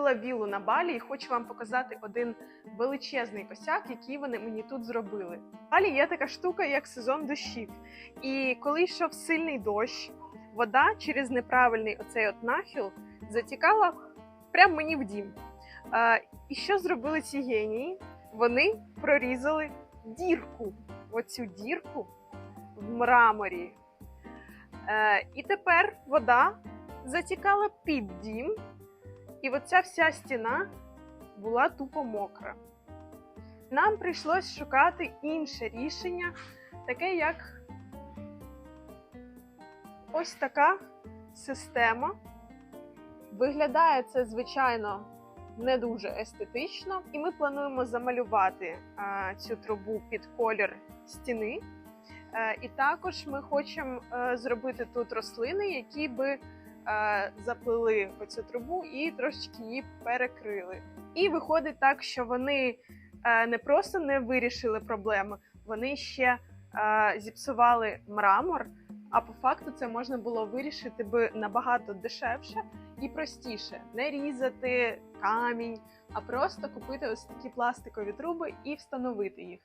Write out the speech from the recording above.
купила віллу на балі і хочу вам показати один величезний косяк, який вони мені тут зробили. Балі є така штука, як сезон дощів. І коли йшов сильний дощ, вода через неправильний оцей от нахил затікала прямо мені в дім. І що зробили ці генії? Вони прорізали дірку, оцю дірку в мраморі. Е, і тепер вода затікала під дім, і оця вся стіна була тупо мокра. Нам прийшлось шукати інше рішення, таке як ось така система. Виглядає це, звичайно, не дуже естетично, і ми плануємо замалювати а, цю трубу під колір стіни. Е, і також ми хочемо е, зробити тут рослини, які би е, заплили оцю трубу і трошечки її перекрили. І виходить так, що вони е, не просто не вирішили проблеми, вони ще е, зіпсували мрамор. А по факту це можна було вирішити би набагато дешевше і простіше не різати камінь, а просто купити ось такі пластикові труби і встановити їх.